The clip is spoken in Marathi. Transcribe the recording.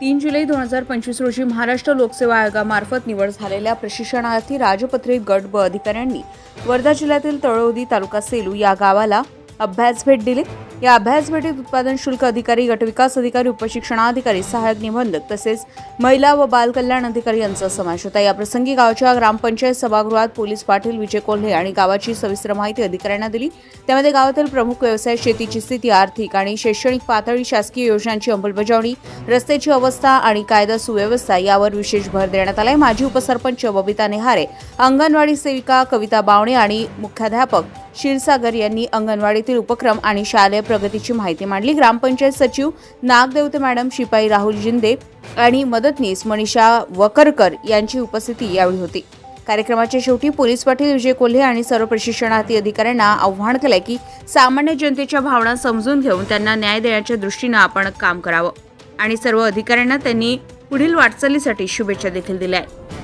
तीन जुलै दोन हजार पंचवीस रोजी महाराष्ट्र लोकसेवा आयोगामार्फत निवड झालेल्या प्रशिक्षणार्थी राजपत्रित गट ब अधिकाऱ्यांनी वर्धा जिल्ह्यातील तळोदी तालुका सेलू या गावाला अभ्यास भेट दिली. या अभ्यास भेटीत उत्पादन शुल्क अधिकारी गटविकास अधिकारी उपशिक्षणाधिकारी सहाय्यक निबंधक तसेच महिला व बाल कल्याण अधिकारी यांचा समावेश होता. याप्रसंगी गावच्या ग्रामपंचायत सभागृहात पोलीस पाटील विजय कोल्हे आणि गावाची सविस्तर माहिती अधिकाऱ्यांना दिली. त्यामध्ये गावातील प्रमुख व्यवसाय शेतीची स्थिती आर्थिक आणि शैक्षणिक पातळी शासकीय योजनांची अंमलबजावणी रस्त्याची अवस्था आणि कायदा सुव्यवस्था यावर विशेष भर देण्यात आलाय. माजी उपसरपंच बबिता नेहारे अंगणवाडी सेविका कविता बावणे आणि मुख्याध्यापक क्षीरसागर यांनी शाळेतील उपक्रम आणि शालेय प्रगतीची माहिती मांडली. ग्रामपंचायत सचिव नागदेवते मॅडम शिपाई राहुल जिंदे आणि मदतनीस मनीषा वकरकर यांची उपस्थिती यावेळी होती. कार्यक्रमाच्या शेवटी पोलीस पाटील विजय कोल्हे आणि सर्व प्रशिक्षणार्थी अधिकाऱ्यांना आव्हान केलंय की सामान्य जनतेच्या भावना समजून घेऊन त्यांना न्याय देण्याच्या दृष्टीनं आपण काम करावं. आणि सर्व अधिकाऱ्यांना त्यांनी पुढील वाटचालीसाठी शुभेच्छा देखील दिल्या आहेत.